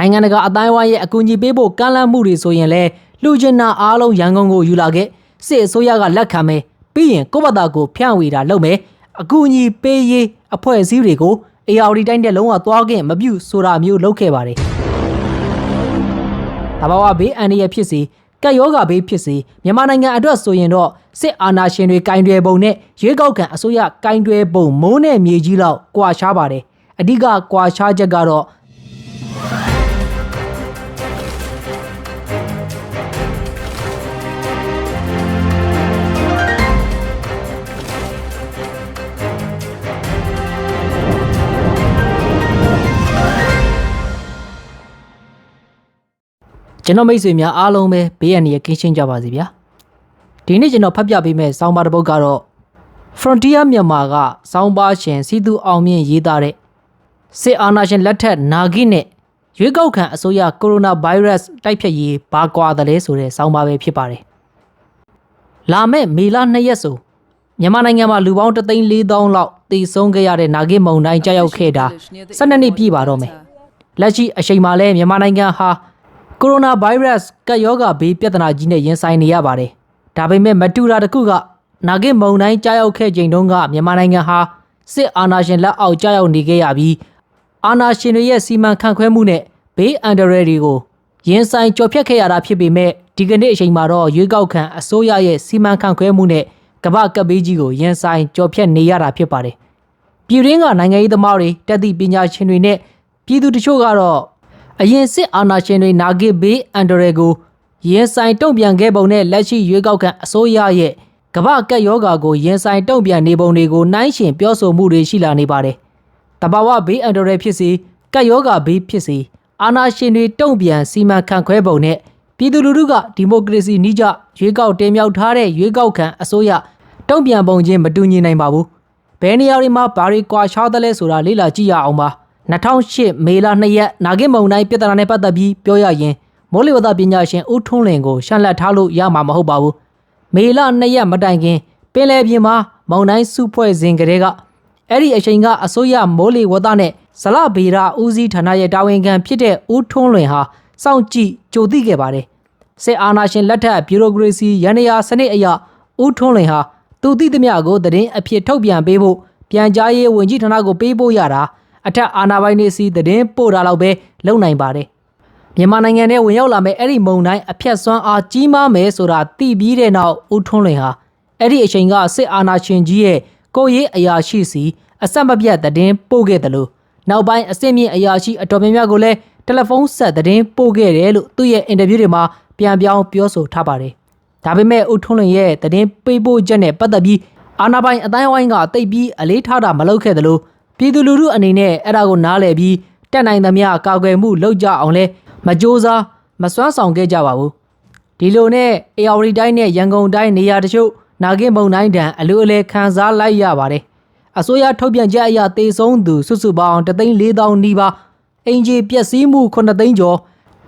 နိုင်ငံတကာအတိုင်းအဝိုင်းရဲ့အကူအညီပေးဖို့ကမ်းလှမ်းမှုတွေဆိုရင်လည်းလူချင်နာအားလုံးရန်ကုန်ကိုယူလာခဲ့စစ်အစိုးရကလက်ခံမယ်ပြီးရင်ကိုယ့်ဘာသာကိုဖြန့်ဝေတာလုပ်မယ်အကူအညီပေးရေးအဖွဲ့အစည်းတွေကို AR တိုင်းတဲ့လုံးဝသွားခင်မပြုဆိုတာမျိုးလုပ်ခဲ့ပါတယ်တဘာဝဘေးအန္တရာယ်ဖြစ်စီကက်ယောဂါဘေးဖြစ်စီမြန်မာနိုင်ငံအတွက်ဆိုရင်တော့စစ်အာဏာရှင်တွေကင်တွယ်ပုံနဲ့ရွေးကောက်ခံအစိုးရကင်တွယ်ပုံမိုးနဲ့မြေကြီးလောက်ကွာခြားပါတယ်အဓိကကွာခြားချက်ကတော့ ကျွန်တော်မိတ်ဆွေများအားလုံးပဲဘေးရန်ရကင်းရှင်းကြပါစေဗျာဒီနေ့ကျွန်တော်ဖတ်ပြပေးမယ့်ဆောင်းပါးတစ်ပုဒ်ကတော့ Frontier မြန်မာကဆောင်းပါးရှင်စီသူအောင်မြင့်ရေးသားတဲ့စစ်အာဏာရှင်လက်ထက်နာဂိနဲ့ရွေးကောက်ခံအစိုးရကိုရိုနာဗိုင်းရပ်စ်တိုက်ဖျက်ရေးဘာကွာတယ်လဲဆိုတဲ့ဆောင်းပါးပဲဖြစ်ပါတယ်လာမယ့်မေလ2ရက်ဆိုမြန်မာနိုင်ငံမှာလူပေါင်း3,400လောက်တည်ဆုံးခဲ့ရတဲ့နာဂိမုန်တိုင်းကြောက်ရောက်ခဲ့တာ12နှစ်ပြည့်ပါတော့မယ်လက်ရှိအချိန်မှာလဲမြန်မာနိုင်ငံဟာ ကိုရိုနာဗိုင်းရပ်စ်ကပ်ရောဂါဘေးပြဿနာကြီးနဲ့ရင်ဆိုင်နေရပါတယ်။ဒါပေမဲ့မတူတာတစ်ခုကနာဂစ်မုန်တိုင်းကြားရောက်ခဲ့ချိန်တုန်းကမြန်မာနိုင်ငံဟာစစ်အာဏာရှင်လက်အောက်ကြားရောက်နေခဲ့ရပြီးအာဏာရှင်တွေရဲ့စီမံခန့်ခွဲမှုနဲ့ဘေးအန္တရာယ်တွေကိုရင်ဆိုင်ကြော်ဖြတ်ခဲ့ရတာဖြစ်ပေမဲ့ဒီကနေ့အချိန်မှာတော့ရွေးကောက်ခံအစိုးရရဲ့စီမံခန့်ခွဲမှုနဲ့ကမ္ဘာကပ်ဘေးကြီးကိုရင်ဆိုင်ကြော်ဖြတ်နေရတာဖြစ်ပါတယ်။ပြည်တွင်းကနိုင်ငံရေးသမားတွေတက်သည့်ပညာရှင်တွေနဲ့ပြည်သူတချို့ကတော့ အရင်စစ်အာဏာရှင်တွေနာဂစ်ဘေးအန်ဒရယ်ကိုရင်ဆိုင်တုံ့ပြန်ခဲ့ပုံနဲ့လက်ရှိရွေးကောက်ခံအစိုးရရဲ့ကမ္ဘာကပ်ယောဂါကိုရင်ဆိုင်တုံ့ပြန်နေပုံတွေကိုနှိုင်းယှဉ်ပြောဆိုမှုတွေရှိလာနေပါတယ်။တဘာဝဘေးအန်ဒရယ်ဖြစ်စီကပ်ယောဂါဘေးဖြစ်စီအာဏာရှင်တွေတုံ့ပြန်စီမံခန့်ခွဲပုံနဲ့ပြည်သူလူထုကဒီမိုကရေစီနှိကျရွေးကောက်တင်မြှောက်ထားတဲ့ရွေးကောက်ခံအစိုးရတုံ့ပြန်ပုံချင်းမတူညီနိုင်ပါဘူး။ဘယ်နေရာတွေမှာဘာတွေကွာခြားသလဲဆိုတာလေ့လာကြည့်ရအောင်ပါ 2008မေလ2ရက်နာဂစ်မုံတိုင်းပြဿနာနဲ့ပတ်သက်ပြီးပြောရရင်မိုးလေဝသပညာရှင်ဦးထွန်းလင်ကိုရှန့်လက်ထားလို့ရမှာမဟုတ်ပါဘူးမေလ2ရက်မတိုင်ခင်ပင်လယ်ပြင်မှာမုံတိုင်းစုဖွဲ့စဉ်ကလေးကအဲ့ဒီအချိန်ကအစိုးရမိုးလေဝသနဲ့ဇလဗေဒဦးစီးဌာနရဲ့တာဝန်ခံဖြစ်တဲ့ဦးထွန်းလွင်ဟာစောင့်ကြည့်ကြိုသိခဲ့ပါတယ်စစ်အာဏာရှင်လက်ထက်ဘျူရိုကရေစီရန်ရာစနစ်အရဦးထွန်းလွင်ဟာသူသိသမျှကိုသတင်းအဖြစ်ထုတ်ပြန်ပေးဖို့ပြန်ကြားရေးဝန်ကြီးဌာနကိုပေးပို့ရတာ အထက်အာဏာပိုင်တွေစီသတင်းပို့တာလောက်ပဲလုပ်နိုင်ပါတယ်မြန်မာနိုင်ငံထဲဝင်ရောက်လာမဲ့အဲ့ဒီမုံတိုင်းအဖြတ်စွမ်းအားကြီးမားမယ်ဆိုတာသိပြီးတဲ့နောက်ဦးထွန်းလွင်ဟာအဲ့ဒီအချိန်ကစစ်အာဏာရှင်ကြီးရဲ့ကိုရေးအရာရှိစီအဆက်မပြတ်သတင်းပို့ခဲ့တယ်လို့နောက်ပိုင်းအစစ်မြင့်အရာရှိအတော်များများကိုလည်းတယ်လီဖုန်းဆက်သတင်းပို့ခဲ့တယ်လို့သူ့ရဲ့အင်တာဗျူးတွေမှာပြန်ပြောင်းပြောဆိုထားပါတယ်ဒါပေမဲ့ဦးထွန်းလွင်ရဲ့သတင်းပေးပို့ချက်နဲ့ပတ်သက်ပြီးအာနာပိုင်အတိုင်းဝိုင်းကတိတ်ပြီးအလေးထားတာမလုပ်ခဲ့တယ်လို့ ပြည်သူလူထုအနေနဲ့အဲ့ဒါကိုနားလည်ပြီးတက်နိုင်သမျှကာကွယ်မှုလုပ်ကြအောင်လဲမကြိုးစားမစွမ်းဆောင်ခဲ့ကြပါဘူးဒီလိုနဲ့ AR တိုင်းနဲ့ရန်ကုန်တိုင်းနေရာတချို့နာဂင်မုံတိုင်းတန်အလိုအလဲခံစားလိုက်ရပါတယ်အစိုးရထုတ်ပြန်ချက်အရတေဆုံးသူစုစုပေါင်း3,400နီးပါးအင်ဂျီပျက်စီးမှု9သိန်းကျော်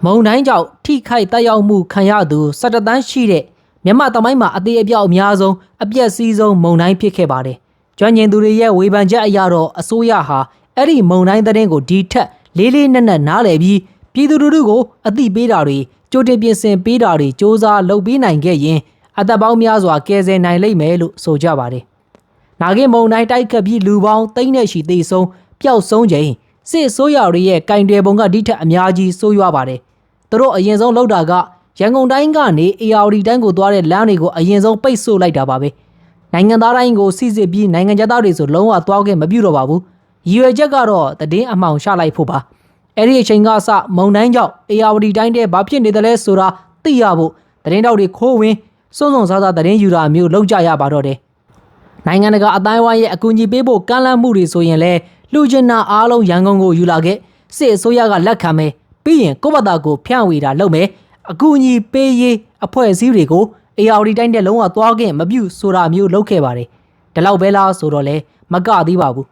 မုံတိုင်းကြောင့်ထိခိုက်တက်ရောက်မှုခံရသူ17တန်းရှိတဲ့မြန်မာတမိုင်းမှာအသေးအပြောက်အများဆုံးအပြက်စီးဆုံးမုံတိုင်းဖြစ်ခဲ့ပါတယ်။ ကျွမ်းကျင်သူတွေရဲ့ဝေဖန်ချက်အရတော့အစိုးရဟာအဲ့ဒီမုံတိုင်းသတင်းကိုဒီထက်လေးလေးနက်နက်နားလည်ပြီးပြည်သူလူထုကိုအသိပေးတာတွေကြိုတင်ပြင်ဆင်ပေးတာတွေစ조사လုပ်ပေးနိုင်ခဲ့ရင်အသက်ပေါင်းများစွာကယ်ဆယ်နိုင်လိမ့်မယ်လို့ဆိုကြပါတယ်။နာဂင်မုံတိုင်းတိုက်ခတ်ပြီးလူပေါင်းသိန်းနဲ့ချီသေဆုံးပျောက်ဆုံးချိန်စစ်အစိုးရတွေရဲ့ကင်တွယ်ပုံကဒီထက်အများကြီးဆိုးရွားပါတယ်။သူတို့အရင်ဆုံးလုပ်တာကရန်ကုန်တိုင်းကနေ AR တိုင်းကိုသွားတဲ့လမ်းတွေကိုအရင်ဆုံးပိတ်ဆို့လိုက်တာပါပဲ။ နိုင်ငံသားတိုင်းကိုစစ်စစ်ပြီးနိုင်ငံသားတွေဆိုလုံးဝသွားခဲ့မပြုတော့ပါဘူး။ရည်ရွယ်ချက်ကတော့တည်င်းအမှောင်ရှလိုက်ဖို့ပါ။အဲ့ဒီအချိန်ကစမုံတိုင်းကြောင့် AR တိုင်းတဲ့ဘာဖြစ်နေတယ်လဲဆိုတာသိရဖို့တည်င်းတောက်တွေခိုးဝင်စုံစုံစားစားတည်င်းယူတာမျိုးလုပ်ကြရပါတော့တယ်။နိုင်ငံတကာအတိုင်းအဝိုင်းရဲ့အကူအညီပေးဖို့ကမ်းလှမ်းမှုတွေဆိုရင်လည်းလူချင်နာအားလုံးရန်ကုန်ကိုယူလာခဲ့စစ်အစိုးရကလက်ခံမယ်ပြီးရင်ကိုယ့်ဘာသာကိုဖြန့်ဝေတာလုပ်မယ်အကူအညီပေးရေးအဖွဲ့အစည်းတွေကို AR တိုင်းတဲ့လုံးဝသွားခင်မပြုဆိုတာမျိုးလုပ်ခဲ့ပါတယ်ဒီလောက်ပဲလားဆိုတော့လဲမကသေးပါဘူး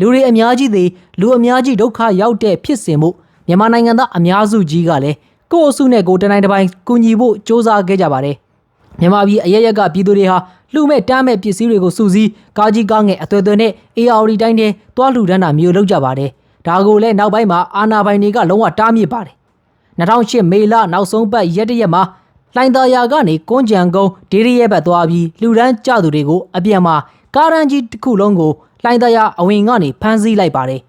လူတွေအများကြီးသေးလူအများကြီးဒုက္ခရောက်တဲ့ဖြစ်စဉ်မှုမြန်မာနိုင်ငံသားအများစုကြီးကလည်းကိုယ့်အစုနဲ့ကိုယ်တနိုင်တစ်ပိုင်းကူညီဖို့စ조사ခဲ့ကြပါတယ်မြန်မာပြည်အရရက်ကပြည်သူတွေဟာလူမဲ့တမ်းမဲ့ပစ္စည်းတွေကိုစုစည်းကားကြီးကားငယ်အသွဲသွဲနဲ့ AR တိုင်းတဲ့တွားလှူဒန်းတာမျိုးလုပ်ကြပါတယ်ဒါကိုလည်းနောက်ပိုင်းမှာအာဏာပိုင်တွေကလုံးဝတားမြစ်ပါတယ်2008မေလနောက်ဆုံးပတ်ရက်တရက်မှာ လိုင်သာယာကနေကွန်းကြံကုန်းဒေရီရဲဘက်သွားပြီးလူရန်ကြသူတွေကိုအပြန်မှာကားရန်ကြီးတစ်ခုလုံးကိုလိုင်သာယာအဝင်ကနေဖမ်းဆီးလိုက်ပါတယ်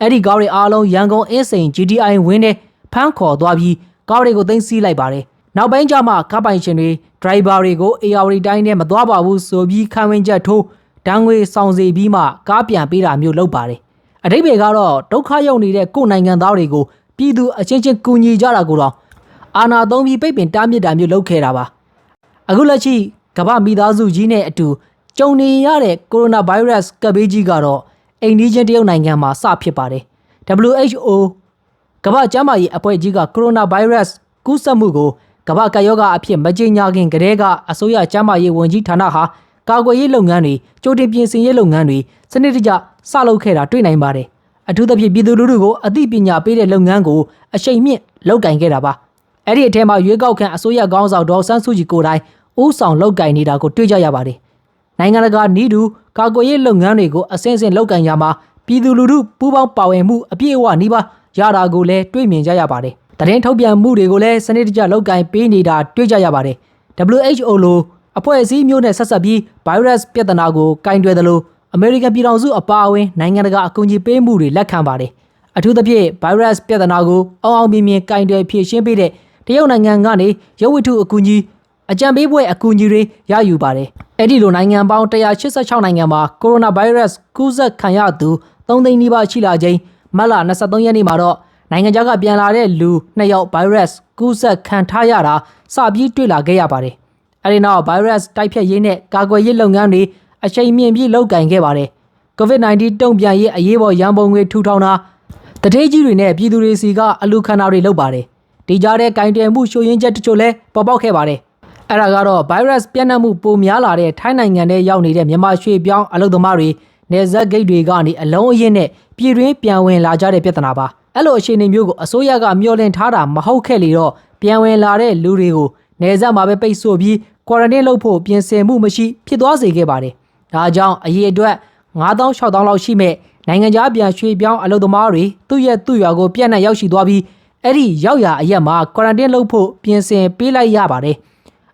အဲ့ဒီကားတွေအားလုံးရန်ကုန်အင်းစိန် GDI ဝင်းနဲ့ဖမ်းခေါ်သွားပြီးကားတွေကိုသိမ်းဆည်းလိုက်ပါတယ်နောက်ပိုင်းကျမှကားပိုင်ရှင်တွေဒရိုင်ဘာတွေကို AR တိုင်းနဲ့မသွားပါဘူးဆိုပြီးခံဝင်ချက်ထိုးဒဏ်ငွေဆောင်စီပြီးမှကားပြန်ပေးတာမျိုးလုပ်ပါတယ်အတိတ်ဘေကတော့ဒုက္ခရောက်နေတဲ့ကိုယ်နိုင်ငံသားတွေကိုပြည်သူအချင်းချင်းကူညီကြတာကိုတော့ အာဏာသုံးပြီးပိတ်ပင်တားမြစ်တာမျိုးလုပ်ခဲ့တာပါအခုလက်ရှိကမ္ဘာမိသားစုကြီးနဲ့အတူကြုံနေရတဲ့ကိုရိုနာဗိုင်းရပ်စ်ကပ်ဘေးကြီးကတော့အိန္ဒိချင်းတရုတ်နိုင်ငံမှာစဖြစ်ပါတယ် WHO ကမ္ဘာ့ကျန်းမာရေးအဖွဲ့ကြီးကကိုရိုနာဗိုင်းရပ်စ်ကူးစက်မှုကိုကမ္ဘာကပ်ရောဂါအဖြစ်မကြေညာခင်ကတည်းကအစိုးရကျန်းမာရေးဝန်ကြီးဌာနဟာကာကွယ်ရေးလုပ်ငန်းတွေကြိုတင်ပြင်ဆင်ရေးလုပ်ငန်းတွေစနစ်တကျစလုပ်ခဲ့တာတွေ့နိုင်ပါတယ်အထူးသဖြင့်ပြည်သူလူထုကိုအသိပညာပေးတဲ့လုပ်ငန်းကိုအရှိန်မြင့်လုပ်ကင်ခဲ့တာပါ အဲ့ဒီအထက်မှာရွေးကောက်ခံအစိုးရကောင်းဆောင်ဒေါ်ဆန်းစုကြည်ကိုယ်တိုင်ဦးဆောင်လုပ်ကင်နေတာကိုတွေ့ကြရပါတယ်နိုင်ငံတကာနီးတူကာကွယ်ရေးလုပ်ငန်းတွေကိုအစဉ်စဉ်လုပ်ကင်ရမှာပြည်သူလူထုပူးပေါင်းပါဝင်မှုအပြည့်အဝနှီးပါရတာကိုလည်းတွေ့မြင်ကြရပါတယ်။တရင်ထုတ်ပြန်မှုတွေကိုလည်းစနစ်တကျလုပ်ကင်ပေးနေတာတွေ့ကြရပါတယ်။ WHO လိုအဖွဲ့အစည်းမျိုးနဲ့ဆက်ဆက်ပြီး virus ပြဿနာကိုကင်တွယ်တယ်လို့အမေရိကန်ပြည်ထောင်စုအပါအဝင်နိုင်ငံတကာအကူအညီပေးမှုတွေလက်ခံပါတယ်။အထူးသဖြင့် virus ပြဿနာကိုအောင်အောင်မြင်မြင်ကင်တွယ်ဖြေရှင်းပေးတဲ့ တရုတ်နိုင်ငံကနေရုပ်ဝတ္ထုအကူအညီအကြံပေးပွဲအကူအညီတွေရယူပါတယ်။အဲ့ဒီလိုနိုင်ငံပေါင်း186နိုင်ငံမှာကိုရိုနာဗိုင်းရပ်စ်ကူးစက်ခံရသူ3သိန်းနီးပါးရှိလာချိန်မတ်လ23ရက်နေ့မှာတော့နိုင်ငံခြားကပြန်လာတဲ့လူ2ယောက်ဗိုင်းရပ်စ်ကူးစက်ခံထားရတာစပြီးတွေ့လာခဲ့ရပါတယ်။အဲဒီနောက်ဗိုင်းရပ်စ်တိုက်ဖျက်ရေးနဲ့ကာကွယ်ရေးလုပ်ငန်းတွေအချိန်မြင့်ပြီးလုပ်ကင်ခဲ့ပါတယ်။ COVID-19 တုံ့ပြန်ရေးအရေးပေါ်ရန်ပုံငွေထူထောင်တာတတိကြီးတွေနဲ့ပြည်သူတွေစီကအလူခံတာတွေလုပ်ပါတယ်။ ဒီကြားတဲ့ကင်တွယ်မှုရှို့ရင်းချက်တချို့လည်းပေါ်ပေါက်ခဲ့ပါတယ်။အဲ့ဒါကတော့ဗိုင်းရပ်စ်ပြန့်နှံ့မှုပိုများလာတဲ့ထိုင်းနိုင်ငံထဲရောက်နေတဲ့မြန်မာရွှေ့ပြောင်းအလုပ်သမားတွေနေဆက်ဂိတ်တွေကနေအလုံးအရင်နဲ့ပြည်တွင်းပြန်ဝင်လာကြတဲ့ပြဿနာပါအဲ့လိုအခြေအနေမျိုးကိုအစိုးရကမျှော်လင့်ထားတာမဟုတ်ခဲ့လေတော့ပြန်ဝင်လာတဲ့လူတွေကိုနေဆက်မှာပဲပိတ်ဆို့ပြီးကွာရန်တင်းလုပ်ဖို့ပြင်ဆင်မှုမရှိဖြစ်သွားစေခဲ့ပါတယ်ဒါကြောင့်အရေးအတွက်9000 6000လောက်ရှိမဲ့နိုင်ငံခြားပြန်ရွှေ့ပြောင်းအလုပ်သမားတွေသူ့ရဲ့သူ့ရွာကိုပြန့်နှံ့ရောက်ရှိသွားပြီး အဲ့ဒီရောက်ရာအရက်မှာကွာရန်တင်းလုပ်ဖို့ပြင်ဆင်ပေးလိုက်ရပါတယ်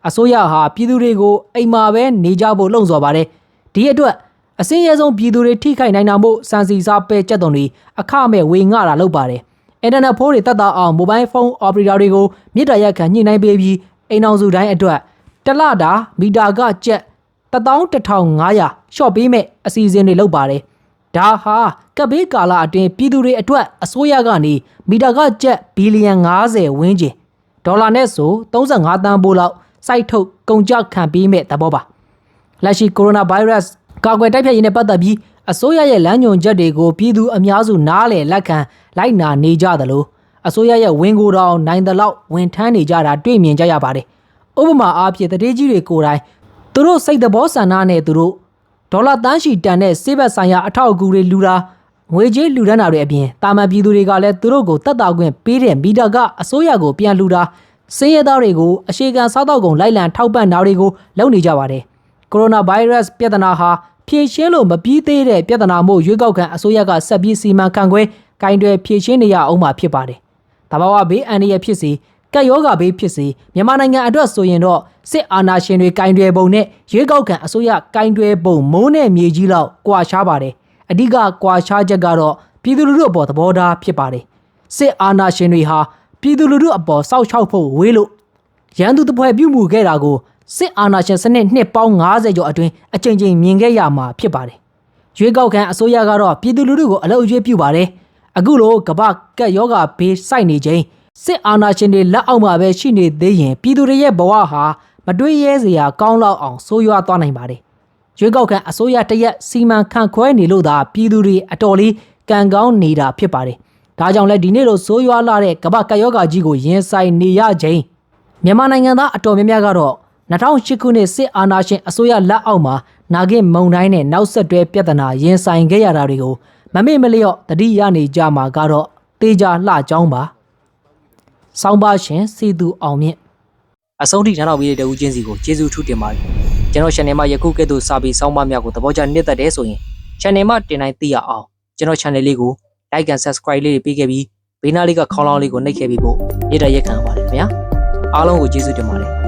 အစိုးရဟာပြည်သူတွေကိုအိမ်မှာပဲနေကြဖို့လှုံ့ဆော်ပါတယ်ဒီအတွက်အစင်းရဲဆုံးပြည်သူတွေထိခိုက်နိုင်တာမို့စံစီစားပဲကြက်သွန်တွေအခမဲ့ဝေငှတာလုပ်ပါတယ်အင်တာနက်ဖိုးတွေတက်တာအောင်မိုဘိုင်းဖုန်းအော်ပရေတာတွေကိုမြစ်တာရက်ခံညှိနှိုင်းပေးပြီးအိမ်အောင်စုတိုင်းအတွက်တစ်လတာမီတာကကျက်11500ရှော့ပေးမဲ့အစီအစဉ်တွေလုပ်ပါတယ် ဒါဟာကပ်ဘေးကာလအတွင်းပြည်သူတွေအတွက်အစိုးရကနေမီတာကကျပ်ဘီလီယံ90ဝန်းကျင်ဒေါ်လာနဲ့ဆို35တန်းပိုးလောက်စိုက်ထုတ်ကုန်ကြခံပေးမဲ့သဘောပါလက်ရှိကိုရိုနာဗိုင်းရပ်စ်ကာကွယ်တိုက်ဖျက်ရေးနဲ့ပတ်သက်ပြီးအစိုးရရဲ့လမ်းညွှန်ချက်တွေကိုပြည်သူအများစုနားလည်လက်ခံလိုက်နာနေကြသလိုအစိုးရရဲ့ဝင်ကိုယ်တော်နိုင်တဲ့လောက်ဝန်ထမ်းနေကြတာတွေ့မြင်ကြရပါတယ်။ဥပမာအားဖြင့်တတိကြီးတွေကိုယ်တိုင်သူတို့စိတ်တဘောဆန္ဒနဲ့သူတို့ ဒေါ်လာတန်းရှိတန်တဲ့စေဘက်ဆိုင်ရာအထောက်အကူတွေလူတာငွေကြေးလူဒန်းတာတွေအပြင်တာမန်ပြည်သူတွေကလည်းသူတို့ကိုတတ်တာခွင့်ပေးတဲ့မီတာကအစိုးရကိုပြန်လူတာစင်းရဲသားတွေကိုအရှိကန်စားတော့ကုန်လိုက်လံထောက်ပံ့တာတွေကိုလုပ်နေကြပါတယ်။ကိုရိုနာဗိုင်းရပ်စ်ပြဿနာဟာဖြည့်ရှင်းလို့မပြီးသေးတဲ့ပြဿနာမို့ရွေးကောက်ခံအစိုးရကဆက်ပြီးစီမံခန့်ခွဲကင်တွယ်ဖြည့်ရှင်းနေရအောင်မှာဖြစ်ပါတယ်။တဘာဝဘေးအန္တရာယ်ဖြစ်စီကက်ယောဂါဘေးဖြစ်စီမြန်မာနိုင်ငံအတွက်ဆိုရင်တော့ စစ်အာဏာရှင်တွေကင်တွယ်ပုံနဲ့ရွေးကောက်ခံအစိုးရကင်တွယ်ပုံမိုးနဲ့မြေကြီးလောက်ကွာခြားပါတယ်။အဓိကကွာခြားချက်ကတော့ပြည်သူလူထုအပေါ်သဘောထားဖြစ်ပါတယ်။စစ်အာဏာရှင်တွေဟာပြည်သူလူထုအပေါ်စောက်ချောက်ဖို့ဝေးလို့ရန်သူတပွဲပြုမှုခဲ့တာကိုစစ်အာဏာရှင်စနစ်နှစ်ပေါင်း90ကျော်အတွင်းအကြိမ်ကြိမ်မြင်ခဲ့ရမှာဖြစ်ပါတယ်။ရွေးကောက်ခံအစိုးရကတော့ပြည်သူလူထုကိုအလုပ်အကျွေးပြုပါတယ်။အခုလိုကမ္ဘာကက်ယောဂဘေးစိုက်နေချိန်စစ်အာဏာရှင်တွေလက်အောက်မှာပဲရှိနေသေးရင်ပြည်သူတွေရဲ့ဘဝဟာ မတွေးရဲစရာကောင်းလောက်အောင်ဆိုးရွားသွားနိုင်ပါတယ်။ရွေးကောက်ခံအစိုးရတရက်စီမံခန့်ခွဲနေလို့သာပြည်သူတွေအတော်လေးကံကောင်းနေတာဖြစ်ပါတယ်။ဒါကြောင့်လဲဒီနေ့လိုဆိုးရွားလာတဲ့ကမ္ဘာကက်ယောဂကြီးကိုရင်ဆိုင်နေရချိန်မြန်မာနိုင်ငံသားအတော်များများကတော့2008ခုနှစ်စစ်အာဏာရှင်အစိုးရလက်အောက်မှာနာဂစ်မုံတိုင်းနဲ့နောက်ဆက်တွဲပြဿနာရင်ဆိုင်ခဲ့ရတာတွေကိုမမေ့မလျော့တတိရနေကြမှာကတော့တေးကြလှကြောင်းပါ။ဆောင်းပါရှင်စီသူအောင်မြင့် အဆုံးထိနားတော်ပြီးတဲ့တဦးချင်းစီကိုကျေးဇူးထူးတင်ပါတယ်။ကျွန်တော် channel မှာယခုကဲ့သို့စာပေဆောင်းပါးများကိုသဘောကျနှစ်သက်တဲ့ဆိုရင် channel မှာတင်တိုင်းသိရအောင်ကျွန်တော် channel လေးကို like and subscribe လေးတွေပေးခဲ့ပြီးဘေးနားလေးကခေါင်းလောင်းလေးကိုနှိပ်ခဲ့ပြီးဖို့ရတဲ့ရက်ခံပါတယ်ခင်ဗျာအားလုံးကိုကျေးဇူးတင်ပါတယ်